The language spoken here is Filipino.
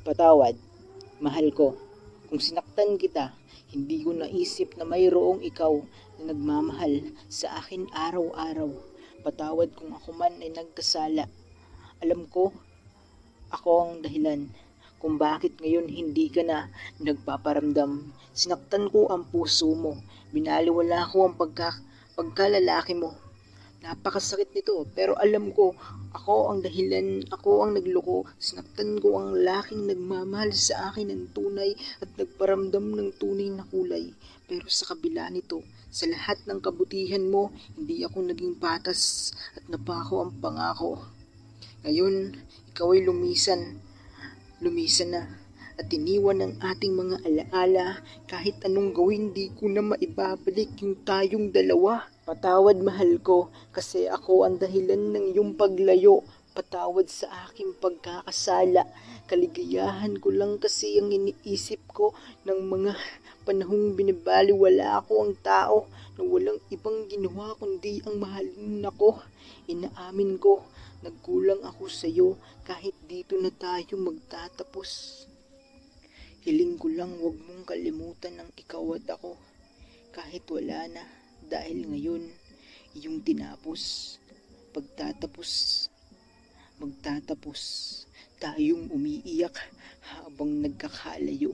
Patawad, mahal ko. Kung sinaktan kita, hindi ko naisip na mayroong ikaw na nagmamahal sa akin araw-araw. Patawad kung ako man ay nagkasala. Alam ko, ako ang dahilan kung bakit ngayon hindi ka na nagpaparamdam. Sinaktan ko ang puso mo. Binaliwala ko ang pagka, pagkalalaki mo. Napakasakit nito, pero alam ko, ako ang dahilan, ako ang nagloko. Sinaktan ko ang laking nagmamahal sa akin ng tunay at nagparamdam ng tunay na kulay. Pero sa kabila nito, sa lahat ng kabutihan mo, hindi ako naging patas at napako ang pangako. Ngayon, ikaw ay lumisan. Lumisan na at iniwan ang ating mga alaala kahit anong gawin di ko na maibabalik yung tayong dalawa. Patawad mahal ko kasi ako ang dahilan ng iyong paglayo. Patawad sa aking pagkakasala. Kaligayahan ko lang kasi ang iniisip ko ng mga panahong binibaliwala ako ang tao na walang ibang ginawa kundi ang mahalin ako. Inaamin ko, nagkulang ako sa iyo kahit dito na tayo magtatapos. Hiling ko lang wag mong kalimutan ng ikaw at ako kahit wala na dahil ngayon iyong tinapos. Pagtatapos, magtatapos tayong umiiyak habang nagkakalayo.